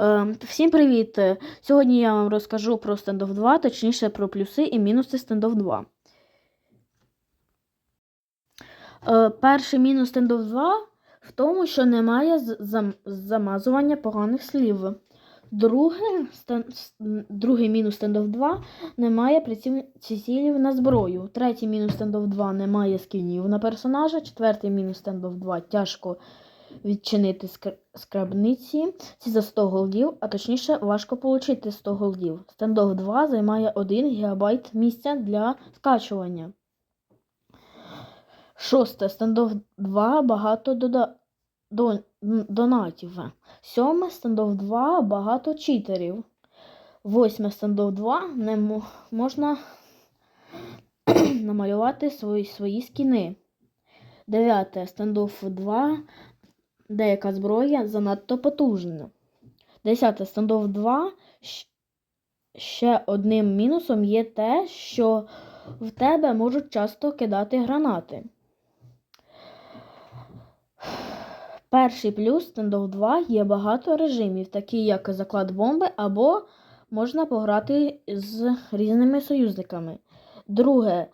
Ем, Всім привіт! Сьогодні я вам розкажу про Standoff 2, точніше про плюси і мінуси Standoff 2. Е, Перший мінус Standoff 2 в тому, що немає замазування поганих слів. Друге, стан- с- м, другий мінус Standoff 2 немає приціл- прицілів на зброю. Третій мінус Standoff 2 немає скінів на персонажа. Четвертий мінус Standoff 2 тяжко відчинити скрабниці. Ці за 100 голдів, а точніше важко отримати 100 голдів. Standoff 2 займає 1 ГБ місця для скачування. Шосте. Standoff 2 багато дода... до... донатів. Сьоме. Standoff 2 багато читерів. Восьме. Standoff 2 не мо- можна намалювати свої, свої скіни. Дев'яте. Standoff 2 деяка зброя занадто потужна. Десяте. Standoff 2 ще одним мінусом є те, що в тебе можуть часто кидати гранати. Перший плюс Standoff 2 є багато режимів, такі як заклад бомби, або можна пограти з різними союзниками. Друге,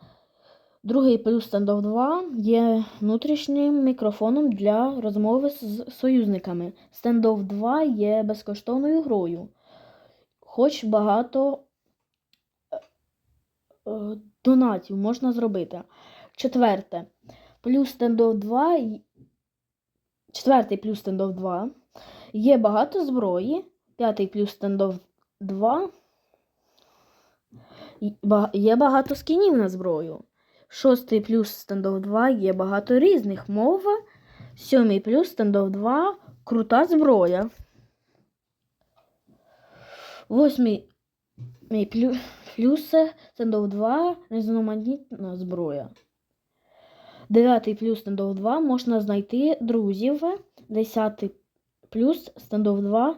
другий плюс Standoff 2 є внутрішнім мікрофоном для розмови з союзниками. Standoff 2 є безкоштовною грою, хоч багато е, е, донатів можна зробити. Четверте. Плюс Standoff 2 Четвертий плюс Standoff 2. Є багато зброї. П'ятий плюс Standoff 2. Є багато скінів на зброю. Шостий плюс Standoff 2 є багато різних мов. Сьомий плюс Standoff 2 крута зброя. Восьмий плюс Standoff 2 різноманітна зброя. Дев'ятий плюс Standoff 2 можна знайти друзів. Десятий плюс Standoff 2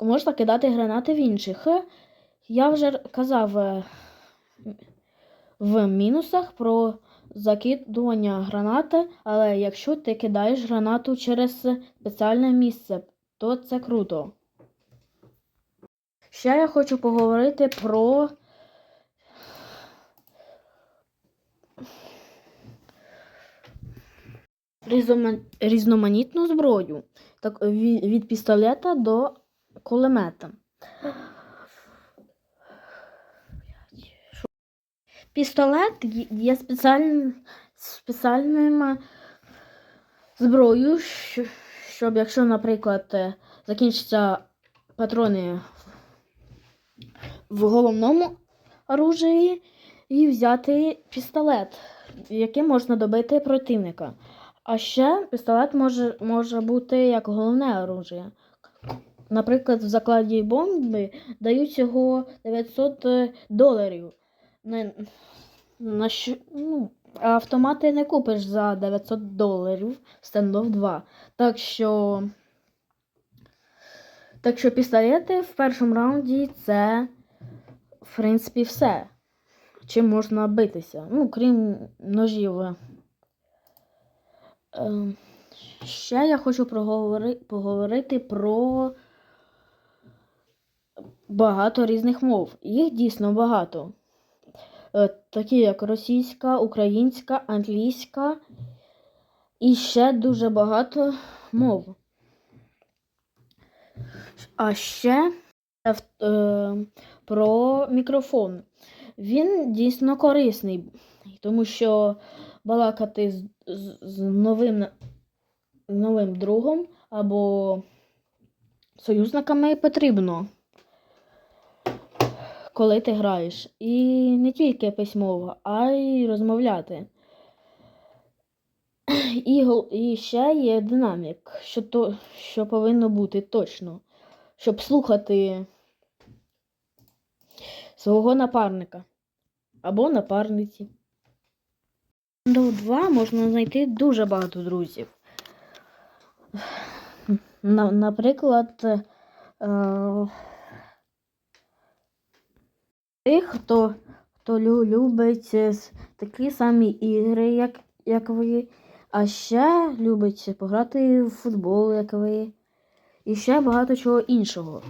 можна кидати гранати в інших. Я вже казав е, в мінусах про закидування гранати, але якщо ти кидаєш гранату через спеціальне місце, то це круто. Ще я хочу поговорити про різноманітну зброю, так, від, пістолета до кулемета. Пістолет є- спеціальним, спеціальним е, зброєю, щоб якщо, наприклад, е, закінчаться патрони в головному оружії, і взяти пістолет, яким можна добити противника. А ще пістолет може, може бути як головне оружие. Наприклад, в закладі бомби дають його 900 доларів. На, на що, ну, автомати не купиш за 900 доларів Standoff 2. Так що. Так що пістолети в першому раунді це, в принципі, все. Чим можна битися. Ну, крім ножів. Ем, Ще я хочу проговори, поговорити про багато різних мов. Їх дійсно багато. Е, Такі як російська, українська, англійська і ще дуже багато мов. А ще е, про мікрофон. Він дійсно корисний, тому що балакати з, з, з новим, новим другом або союзниками потрібно, коли ти граєш. І не тільки письмово, а й розмовляти. І, і ще є динамік, що, то, що повинно бути точно, щоб слухати свого напарника або напарниці. До 2 можна знайти дуже багато друзів. Наприклад, е, тих, хто, хто любить е, такі самі ігри, як, як ви, а ще любить пограти в футбол, як ви. і ще багато чого іншого.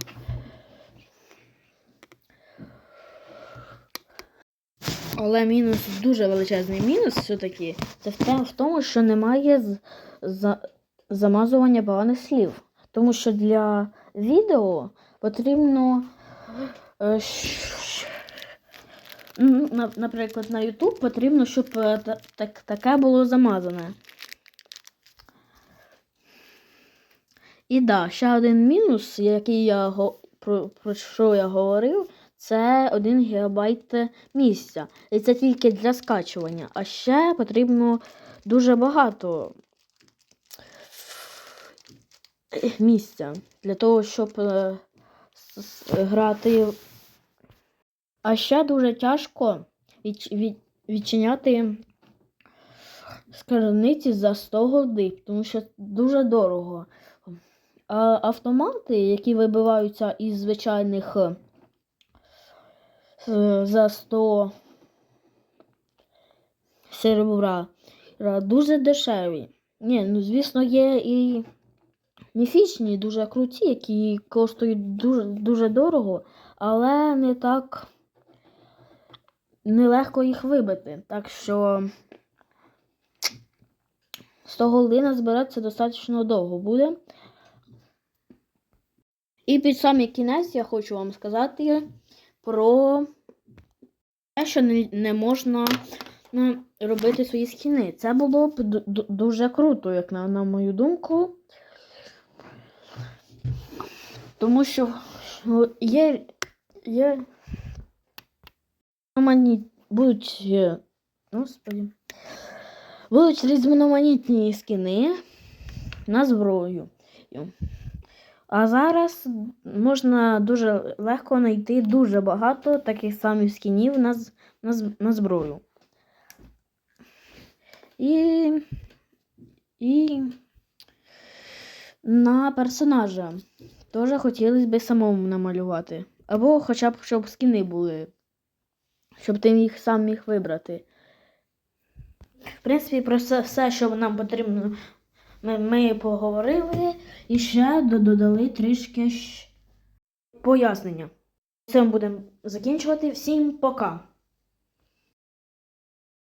Але мінус, дуже величезний мінус все-таки, це в, тому, що немає за, замазування поганих слів. Тому що для відео потрібно. Е, Наприклад, на YouTube потрібно, щоб е, так, таке було замазане. І да, ще один мінус, який я про, про що я говорив, це 1 ГБ місця. І це тільки для скачування. А ще потрібно дуже багато місця для того, щоб е, грати. А ще дуже тяжко відч- від- відчиняти скарбниці за 100 голди, тому що дуже дорого. А автомати, які вибиваються із звичайних е, за 100 серебра, дуже дешеві. Ні, ну звісно, є і міфічні, дуже круті, які коштують дуже, дуже дорого, але не так нелегко їх вибити. Так що 100 голди збиратися достатньо довго буде. І під самий кінець я хочу вам сказати про те, що не, можна ну, робити свої скіни. Це було б ду- ду- дуже круто, як на, на мою думку. Тому що ну, є, є будуть, е, господи, будуть різноманітні скіни на зброю. А зараз можна дуже легко знайти дуже багато таких самих скінів на, на, на зброю. І, і на персонажа теж хотілося б самому намалювати. Або хоча б щоб скіни були. Щоб ти їх сам міг вибрати. В принципі, про це все що нам потрібно, ми, ми поговорили і ще додали трішки пояснення. Цим будемо закінчувати. Всім пока!